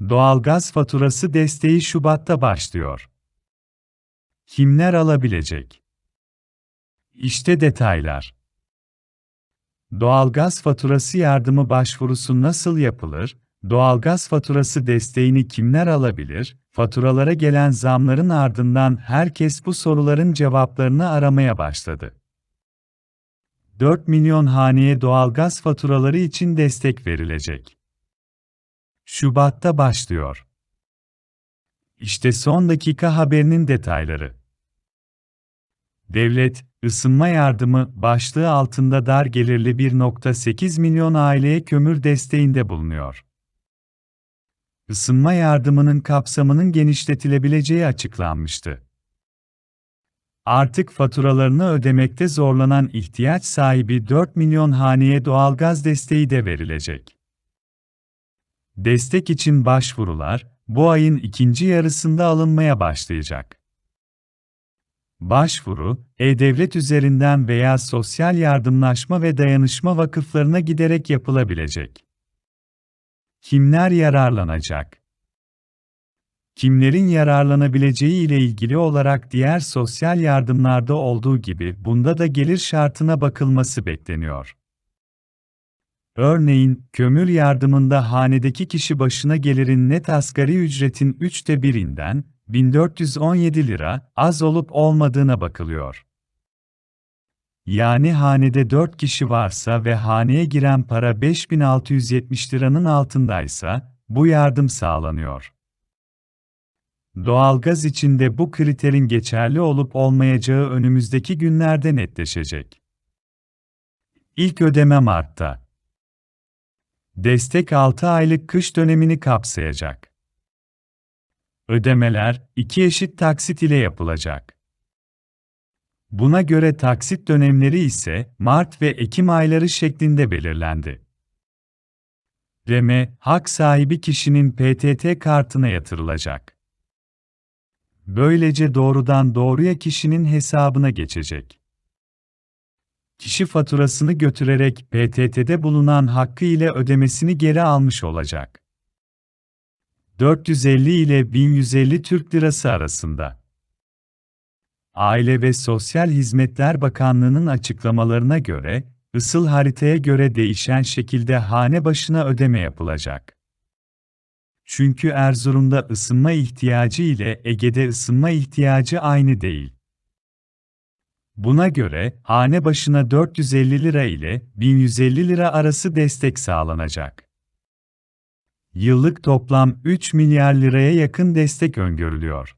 Doğalgaz faturası desteği Şubat'ta başlıyor. Kimler alabilecek? İşte detaylar. Doğalgaz faturası yardımı başvurusu nasıl yapılır? Doğalgaz faturası desteğini kimler alabilir? Faturalara gelen zamların ardından herkes bu soruların cevaplarını aramaya başladı. 4 milyon haneye doğalgaz faturaları için destek verilecek. Şubat'ta başlıyor. İşte son dakika haberinin detayları. Devlet, ısınma yardımı başlığı altında dar gelirli 1.8 milyon aileye kömür desteğinde bulunuyor. Isınma yardımının kapsamının genişletilebileceği açıklanmıştı. Artık faturalarını ödemekte zorlanan ihtiyaç sahibi 4 milyon haneye doğalgaz desteği de verilecek. Destek için başvurular, bu ayın ikinci yarısında alınmaya başlayacak. Başvuru, E-Devlet üzerinden veya Sosyal Yardımlaşma ve Dayanışma vakıflarına giderek yapılabilecek. Kimler yararlanacak? Kimlerin yararlanabileceği ile ilgili olarak diğer sosyal yardımlarda olduğu gibi bunda da gelir şartına bakılması bekleniyor. Örneğin, kömür yardımında hanedeki kişi başına gelirin net asgari ücretin üçte birinden, 1417 lira, az olup olmadığına bakılıyor. Yani hanede 4 kişi varsa ve haneye giren para 5670 liranın altındaysa, bu yardım sağlanıyor. Doğalgaz için de bu kriterin geçerli olup olmayacağı önümüzdeki günlerde netleşecek. İlk ödeme Mart'ta. Destek 6 aylık kış dönemini kapsayacak. Ödemeler iki eşit taksit ile yapılacak. Buna göre taksit dönemleri ise Mart ve Ekim ayları şeklinde belirlendi. Reme, hak sahibi kişinin PTT kartına yatırılacak. Böylece doğrudan doğruya kişinin hesabına geçecek. Kişi faturasını götürerek PTT'de bulunan hakkı ile ödemesini geri almış olacak. 450 ile 1150 Türk Lirası arasında. Aile ve Sosyal Hizmetler Bakanlığı'nın açıklamalarına göre, ısıl haritaya göre değişen şekilde hane başına ödeme yapılacak. Çünkü Erzurum'da ısınma ihtiyacı ile Ege'de ısınma ihtiyacı aynı değil. Buna göre, hane başına 450 lira ile 1150 lira arası destek sağlanacak. Yıllık toplam 3 milyar liraya yakın destek öngörülüyor.